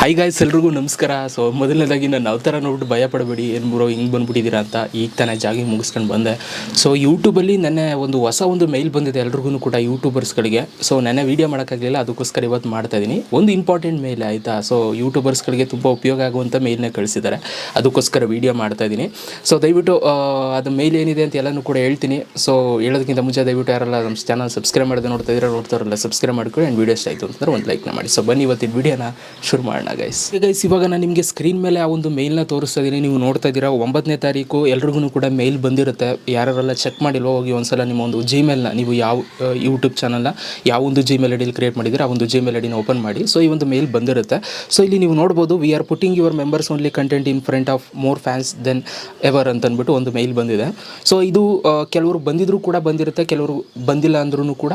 Hi guys ಎಲ್ರಿಗೂ ನಮಸ್ಕಾರ. So ಮೊದಲನೇದಾಗಿ ನಾನು ಯಾವ ಥರ ನೋಡ್ಬಿಟ್ಟು ಭಯ ಪಡಬೇಡಿ. ಏನು ಬ್ರೋ ಹಿಂಗೆ ಬಂದ್ಬಿಟ್ಟಿದ್ದೀರಾ ಅಂತ ಈಗ ತಾನೇ ಜಾಗಿ ಮುಗಿಸ್ಕೊಂಡು ಬಂದೆ. ಸೊ ಯೂಟ್ಯೂಬಲ್ಲಿ ನೆನ್ನೆ ಒಂದು ಹೊಸ ಒಂದು ಮೇಲ್ ಬಂದಿದೆ ಎಲ್ರಿಗೂ ಕೂಡ ಯೂಟ್ಯೂಬರ್ಸ್ಗಳಿಗೆ ಸೊ ನೆನ್ನೆ ವೀಡಿಯೋ ಮಾಡೋಕ್ಕಾಗಲಿಲ್ಲ, ಅದಕ್ಕೋಸ್ಕರ ಇವತ್ತು ಮಾಡ್ತಾ ಇದ್ದೀನಿ. ಒಂದು ಇಂಪಾರ್ಟೆಂಟ್ ಮೇಲ್ ಆಯಿತಾ? ಸೊ ಯೂಟ್ಯೂಬರ್ಸ್ಗಳಿಗೆ ತುಂಬ ಉಪಯೋಗ ಆಗುವಂಥ ಮೇಲ್ನ ಕಳಿಸಿದ್ದಾರೆ. ಅದಕ್ಕೋಸ್ಕರ ವೀಡಿಯೋ ಮಾಡ್ತಾ ಇದ್ದೀನಿ. ಸೊ ದಯವಿಟ್ಟು ಅದು ಮೇಲ್ ಏನಿದೆ ಅಂತ ಎಲ್ಲನೂ ಕೂಡ ಹೇಳ್ತೀನಿ. ಸೊ ಹೇಳೋದಕ್ಕಿಂತ ಮುಂಚೆ ದಯವಿಟ್ಟು ಯಾರಲ್ಲ ನಮ್ಮ ಚಾನಲ್ ಸಬ್ಸ್ಕ್ರೈಬ್ ಮಾಡಿದ್ರೆ ನೋಡ್ತಾ ಇದ್ರೆ ನೋಡ್ತಾರಲ್ಲ ಸಬ್ಸ್ಕ್ರೈಬ್ ಮಾಡ್ಕೊಳ್ಳಿ. ಆ್ಯಂಡ್ ವೀಡಿಯೋ ಇಷ್ಟ ಆಯಿತು ಅಂತಂದ್ರೆ ಒಂದು ಲೈಕ್ನ ಮಾಡಿ. ಸೊ ಬನ್ನಿ ಇವತ್ತಿನ ವೀಡಿಯೋನ ಶುರು ಮಾಡೋಣ. ಗೈಸ್ ಗೈಸ್ ಇವಾಗ ನಾನು ನಿಮಗೆ ಸ್ಕ್ರೀನ್ ಮೇಲೆ ಆ ಒಂದು ಮೇಲ್ನ ತೋರಿಸ್ತಾ ಇದ್ದೀನಿ. ನೀವು ನೋಡ್ತಾ ಇದ್ದೀರಾ ಒಂಬತ್ತನೇ ತಾರೀಕು ಎಲ್ರಿಗೂ ಕೂಡ ಮೇಲ್ ಬಂದಿರುತ್ತೆ. ಯಾರೆಲ್ಲ ಚೆಕ್ ಮಾಡಿಲ್ವೋ, ಹೋಗಿ ಒಂದ್ಸಲ ನಿಮ್ಮ ಒಂದು ಜಿಮೇಲ್ನ ನೀವು ಯಾವ ಯೂಟ್ಯೂಬ್ ಚಾನಲ್ನ ಯಾವ ಒಂದು ಜಿಮೇಲ್ ಐಡಿಯಲ್ಲಿ ಕ್ರಿಯೇಟ್ ಮಾಡಿದ್ರೆ ಆ ಒಂದು ಜಿಮೇಲ್ ಐಡಿನ ಓಪನ್ ಮಾಡಿ. ಸೊ ಈ ಒಂದು ಮೇಲ್ ಬಂದಿರುತ್ತೆ. ಸೊ ಇಲ್ಲಿ ನೀವು ನೋಡ್ಬೋದು we are putting your members only content in front of more fans than ever ಅಂತ ಅಂದ್ಬಿಟ್ಟು ಒಂದು ಮೇಲ್ ಬಂದಿದೆ. ಸೊ ಇದು ಕೆಲವರು ಬಂದಿದ್ರು ಕೂಡ ಬಂದಿರುತ್ತೆ, ಕೆಲವರು ಬಂದಿಲ್ಲ ಅಂದ್ರೂ ಕೂಡ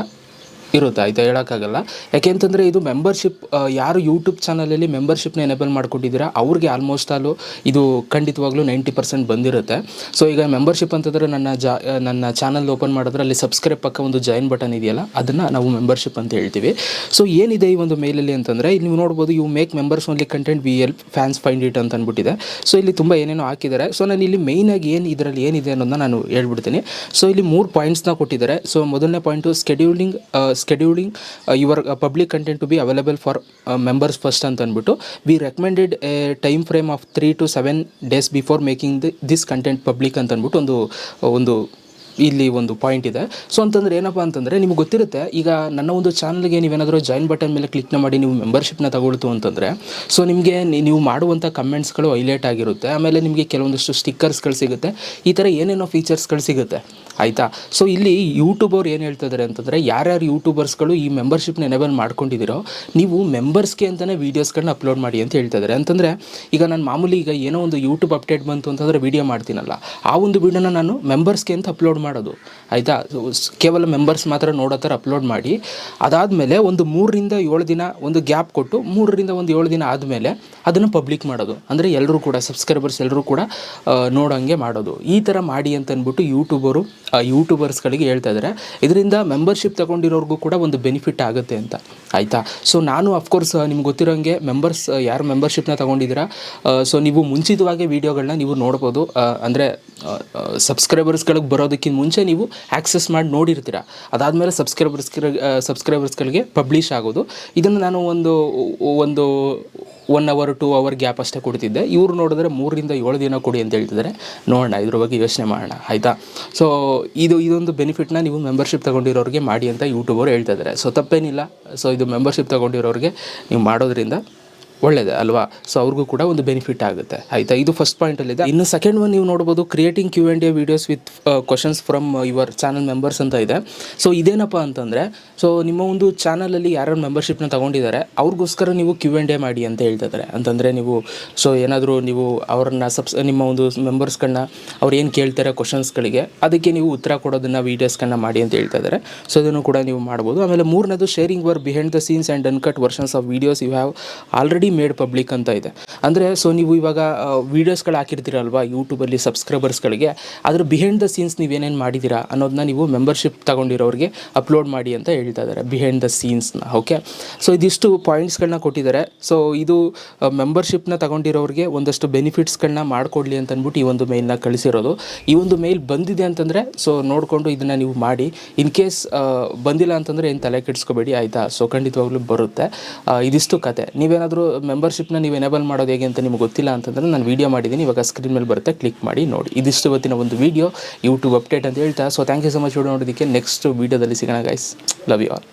ಇರುತ್ತೆ, ಆಯಿತಾ? ಹೇಳೋಕ್ಕಾಗಲ್ಲ. ಯಾಕೆಂತಂದರೆ ಇದು ಮೆಂಬರ್ಶಿಪ್ ಯಾರು ಯೂಟ್ಯೂಬ್ ಚಾನಲಲ್ಲಿ ಮೆಂಬರ್ಶಿಪ್ನ ಎನೇಬಲ್ ಮಾಡ್ಕೊಂಡಿದ್ದೀರಾ ಅವ್ರಿಗೆ ಆಲ್ಮೋಸ್ಟ್ ಆಲು ಇದು ಖಂಡಿತವಾಗ್ಲೂ ನೈಂಟಿ ಪರ್ಸೆಂಟ್ ಬಂದಿರುತ್ತೆ. ಸೊ ಈಗ ಮೆಂಬರ್ಶಿಪ್ ಅಂತಂದರೆ ನನ್ನ ಜಾ ನನ್ನ ಚಾನಲ್ ಓಪನ್ ಮಾಡಿದ್ರೆ ಅಲ್ಲಿ ಸಬ್ಸ್ಕ್ರೈಬ್ ಪಕ್ಕ ಒಂದು ಜಾಯಿನ್ ಬಟನ್ ಇದೆಯಲ್ಲ, ಅದನ್ನು ನಾವು ಮೆಂಬರ್ಶಿಪ್ ಅಂತ ಹೇಳ್ತೀವಿ. ಸೊ ಏನಿದೆ ಈ ಒಂದು ಮೇಲಲ್ಲಿ ಅಂತಂದರೆ, ಇಲ್ಲಿ ನೀವು ನೋಡ್ಬೋದು you make members only content we'll fans find it ಅಂತ ಅಂದ್ಬಿಟ್ಟಿದೆ. ಸೊ ಇಲ್ಲಿ ತುಂಬ ಏನೇನೋ ಹಾಕಿದ್ದಾರೆ. ಸೊ ನಾನು ಇಲ್ಲಿ ಮೇಯ್ನಾಗಿ ಏನು ಇದರಲ್ಲಿ ಏನಿದೆ ಅನ್ನೋದನ್ನ ನಾನು ಹೇಳ್ಬಿಡ್ತೀನಿ. ಸೊ ಇಲ್ಲಿ ಮೂರು ಪಾಯಿಂಟ್ಸ್ನ ಕೊಟ್ಟಿದ್ದಾರೆ. ಸೊ ಮೊದಲನೇ point scheduling scheduling your public content to be available for members first ಅಂತ ಅಂದ್ಬಿಟ್ಟು we recommended a time frame of three to seven days before making the this content public ಅಂತ ಅಂದ್ಬಿಟ್ಟು ಒಂದು ಒಂದು ಇಲ್ಲಿ ಒಂದು ಪಾಯಿಂಟ್ ಇದೆ. ಸೊ ಅಂತಂದ್ರೆ ಏನಪ್ಪ ಅಂತಂದರೆ ನಿಮ್ಗೆ ಗೊತ್ತಿರುತ್ತೆ, ಈಗ ನನ್ನ ಒಂದು ಚಾನಲ್ಗೆ ನೀವೇನಾದರೂ ಜಾಯಿನ್ ಬಟನ್ ಮೇಲೆ ಕ್ಲಿಕ್ನ ಮಾಡಿ ನೀವು ಮೆಂಬರ್ಶಿಪ್ನ ತಗೊಳ್ತು ಅಂತಂದರೆ ಸೊ ನಿಮಗೆ ನೀವು ಮಾಡುವಂಥ ಕಮೆಂಟ್ಸ್ಗಳು ಹೈಲೈಟ್ ಆಗಿರುತ್ತೆ. ಆಮೇಲೆ ನಿಮಗೆ ಕೆಲವೊಂದಷ್ಟು ಸ್ಟಿಕ್ಕರ್ಸ್ಗಳು ಸಿಗುತ್ತೆ. ಈ ಥರ ಏನೇನೋ ಫೀಚರ್ಸ್ಗಳು ಸಿಗುತ್ತೆ. ಆಯಿತಾ? ಸೊ ಇಲ್ಲಿ ಯೂಟ್ಯೂಬ್ ಅವ್ರು ಏನು ಹೇಳ್ತಾ ಇದ್ದಾರೆ ಅಂತಂದರೆ, ಯಾರ್ಯಾರು ಯೂಟ್ಯೂಬರ್ಸ್ಗಳು ಈ ಮೆಂಬರ್ಶಿಪ್ನ ಎನೇಬಲ್ ಮಾಡ್ಕೊಂಡಿದ್ದೀರೋ ನೀವು ಮೆಂಬರ್ಸ್ಗೆ ಅಂತಲೇ ವೀಡಿಯೋಸ್ಗಳನ್ನ ಅಪ್ಲೋಡ್ ಮಾಡಿ ಅಂತ ಹೇಳ್ತಾ ಇದ್ದಾರೆ ಅಂತಂದರೆ, ಈಗ ನಾನು ಮಾಮೂಲಿ ಈಗ ಏನೋ ಒಂದು ಯೂಟ್ಯೂಬ್ ಅಪ್ಡೇಟ್ ಬಂತು ಅಂತಂದರೆ ವೀಡಿಯೋ ಮಾಡ್ತೀನಲ್ಲ, ಆ ಒಂದು ವೀಡಿಯೋನ ನಾನು ಮೆಂಬರ್ಸ್ಗೆ ಅಂತ ಅಪ್ಲೋಡ್ ಮಾಡೋದು. ಆಯಿತಾ? ಕೇವಲ ಮೆಂಬರ್ಸ್ ಮಾತ್ರ ನೋಡೋ ಥರ ಅಪ್ಲೋಡ್ ಮಾಡಿ. ಅದಾದಮೇಲೆ ಒಂದು ಮೂರರಿಂದ ಏಳು ದಿನ ಒಂದು ಗ್ಯಾಪ್ ಕೊಟ್ಟು ಮೂರರಿಂದ ಒಂದು ಏಳು ದಿನ ಆದಮೇಲೆ ಅದನ್ನು ಪಬ್ಲಿಕ್ ಮಾಡೋದು. ಅಂದರೆ ಎಲ್ಲರೂ ಕೂಡ ಸಬ್ಸ್ಕ್ರೈಬರ್ಸ್ ಎಲ್ಲರೂ ಕೂಡ ನೋಡೋಂಗೆ ಮಾಡೋದು. ಈ ಥರ ಮಾಡಿ ಅಂತ ಅಂದ್ಬಿಟ್ಟು ಯೂಟ್ಯೂಬರು ಯೂಟ್ಯೂಬರ್ಸ್ಗಳಿಗೆ ಹೇಳ್ತಾ ಇದ್ದಾರೆ ಇದರಿಂದ ಮೆಂಬರ್ಶಿಪ್ ತಗೊಂಡಿರೋರ್ಗೂ ಕೂಡ ಒಂದು ಬೆನಿಫಿಟ್ ಆಗುತ್ತೆ ಅಂತ. ಆಯಿತಾ? ಸೊ ನಾನು ಅಫ್ಕೋರ್ಸ್ ನಿಮ್ಗೆ ಗೊತ್ತಿರೋಂಗೆ ಮೆಂಬರ್ಸ್ ಯಾರು ಮೆಂಬರ್ಶಿಪ್ನ ತೊಗೊಂಡಿದ್ದೀರಾ? ಸೊ ನೀವು ಮುಂಚಿತವಾಗಿ ವೀಡಿಯೋಗಳನ್ನ ನೀವು ನೋಡ್ಬೋದು. ಅಂದರೆ ಸಬ್ಸ್ಕ್ರೈಬರ್ಸ್ಗಳಿಗೆ ಬರೋದಕ್ಕಿಂತ ಮುಂಚೆ ನೀವು ಆ್ಯಕ್ಸೆಸ್ ಮಾಡಿ ನೋಡಿರ್ತೀರ. ಅದಾದಮೇಲೆ ಸಬ್ಸ್ಕ್ರೈಬರ್ಸ್ ಸಬ್ಸ್ಕ್ರೈಬರ್ಸ್ಗಳಿಗೆ ಪಬ್ಲಿಷ್ ಆಗೋದು. ಇದನ್ನು ನಾನು ಒಂದು ಒಂದು one hour two hour gap ಅಷ್ಟೇ ಕೊಡ್ತಿದ್ದೆ. ಇವರು ನೋಡಿದ್ರೆ ಮೂರರಿಂದ ಏಳು ದಿನ ಕೊಡಿ ಅಂತ ಹೇಳ್ತಿದ್ದಾರೆ. ನೋಡೋಣ, ಇದ್ರ ಬಗ್ಗೆ ಯೋಚನೆ ಮಾಡೋಣ, ಆಯಿತಾ? ಸೊ ಇದು, ಇದೊಂದು ಬೆನಿಫಿಟ್ನ ನೀವು ಮೆಂಬರ್ಶಿಪ್ ತಗೊಂಡಿರೋರಿಗೆ ಮಾಡಿ ಅಂತ ಯೂಟ್ಯೂಬರ್ ಹೇಳ್ತಾ ಇದ್ದಾರೆ. ಸೊ ತಪ್ಪೇನಿಲ್ಲ. ಸೊ ಇದು ಮೆಂಬರ್ಶಿಪ್ ತಗೊಂಡಿರೋರಿಗೆ ನೀವು ಮಾಡೋದ್ರಿಂದ ಒಳ್ಳೇದೇ ಅಲ್ವಾ? ಸೊ ಅವ್ರಿಗೂ ಕೂಡ ಒಂದು ಬೆನಿಫಿಟ್ ಆಗುತ್ತೆ. ಆಯಿತಾ? ಇದು ಫಸ್ಟ್ ಪಾಯಿಂಟಲ್ಲಿದೆ ಇನ್ನು ಸೆಕೆಂಡ್ ಒನ್ ನೀವು ನೋಡ್ಬೋದು creating Q and A videos with questions from your channel members ಅಂತ ಇದೆ. ಸೊ ಇದೇನಪ್ಪ ಅಂತಂದರೆ ಸೊ ನಿಮ್ಮ ಒಂದು ಚಾನಲಲ್ಲಿ ಯಾರು ಮೆಂಬರ್ಶಿಪ್ನ ತಗೊಂಡಿದ್ದಾರೆ ಅವ್ರಿಗೋಸ್ಕರ ನೀವು ಕ್ಯೂ ಆ್ಯಂಡ್ ಎ ಮಾಡಿ ಅಂತ ಹೇಳ್ತಾ ಇದ್ದಾರೆ ಅಂತಂದರೆ ನೀವು ಸೊ ಏನಾದರೂ ನೀವು ಅವ್ರನ್ನ ಸಬ್ಸ್ ನಿಮ್ಮ ಒಂದು ಮೆಂಬರ್ಸ್ಗಳನ್ನ ಅವ್ರು ಏನು ಕೇಳ್ತಾರೆ ಕ್ವಶನ್ಸ್ಗಳಿಗೆ ಅದಕ್ಕೆ ನೀವು ಉತ್ತರ ಕೊಡೋದನ್ನು ವೀಡಿಯೋಸ್ಗಳನ್ನ ಮಾಡಿ ಅಂತ ಹೇಳ್ತಾ ಇದ್ದಾರೆ ಸೊ ಅದನ್ನು ಕೂಡ ನೀವು ಮಾಡ್ಬೋದು. ಆಮೇಲೆ ಮೂರನೇದು sharing were behind the scenes and uncut versions of videos you have already made public ಅಂತ ಇದೆ. ಅಂದರೆ ಸೊ ನೀವು ಇವಾಗ ವೀಡಿಯೋಸ್ಗಳು ಹಾಕಿರ್ತೀರಲ್ವಾ ಯೂಟ್ಯೂಬಲ್ಲಿ ಸಬ್ಸ್ಕ್ರೈಬರ್ಸ್ಗಳಿಗೆ ಅದ್ರ ಬಿಹೈಂಡ್ ದ ಸೀನ್ಸ್ ನೀವೇನೇನು ಮಾಡಿದ್ದೀರಾ ಅನ್ನೋದನ್ನ ನೀವು ಮೆಂಬರ್ಶಿಪ್ ತಗೊಂಡಿರೋರಿಗೆ ಅಪ್ಲೋಡ್ ಮಾಡಿ ಅಂತ ಹೇಳ್ತಾ ಇದ್ದಾರೆ ಬಿಹೈಂಡ್ ದ ಸೀನ್ಸ್ನ ಓಕೆ ಸೊ ಇದಿಷ್ಟು ಪಾಯಿಂಟ್ಸ್ಗಳನ್ನ ಕೊಟ್ಟಿದ್ದಾರೆ ಸೊ ಇದು ಮೆಂಬರ್ಶಿಪ್ನ ತಗೊಂಡಿರೋರಿಗೆ ಒಂದಷ್ಟು ಬೆನಿಫಿಟ್ಸ್ಗಳನ್ನ ಮಾಡಿಕೊಡ್ಲಿ ಅಂತ ಈ ಒಂದು ಮೇಲ್ನ ಕಳಿಸಿರೋದು. ಈ ಒಂದು ಮೇಲ್ ಬಂದಿದೆ ಅಂತಂದರೆ ಸೊ ನೋಡಿಕೊಂಡು ಇದನ್ನು ನೀವು ಮಾಡಿ. ಇನ್ ಕೇಸ್ ಬಂದಿಲ್ಲ ಅಂತಂದರೆ ಏನು ತಲೆ ಕೆಡಿಸ್ಕೋಬೇಡಿ, ಆಯಿತಾ? ಸೊ ಖಂಡಿತವಾಗ್ಲೂ ಬರುತ್ತೆ. ಇದಿಷ್ಟು ಕತೆ. ನೀವೇನಾದರೂ ಮೆಂಬರ್ಶಿಪ್ನ ನೀವು ಎನೇಬಲ್ ಮಾಡೋದು ಹೇಗೆ ಅಂತ ನಿಮ್ಗೆ ಗೊತ್ತಿಲ್ಲ ಅಂತಂದರೆ ನಾನು ವೀಡಿಯೋ ಮಾಡಿದ್ದೀನಿ. ಇವಾಗ ಸ್ಕ್ರೀನ್ ಮೇಲೆ ಬರುತ್ತೆ ಕ್ಲಿಕ್ ಮಾಡಿ ನೋಡಿ. ಇದಿಷ್ಟು ಇವತ್ತಿನ ಒಂದು ವೀಡಿಯೋ ಯೂಟ್ಯೂಬ್ ಅಪ್ಡೇಟ್ ಅಂತ ಹೇಳ್ತಾ. So thank you so much video ನೋಡೋದಕ್ಕೆ ನೆಕ್ಸ್ಟ್ ವೀಡಿಯೋದಲ್ಲಿ ಸಿಗೋಣ ಗೈಸ್ ಲವ್ ಯು ಆಲ್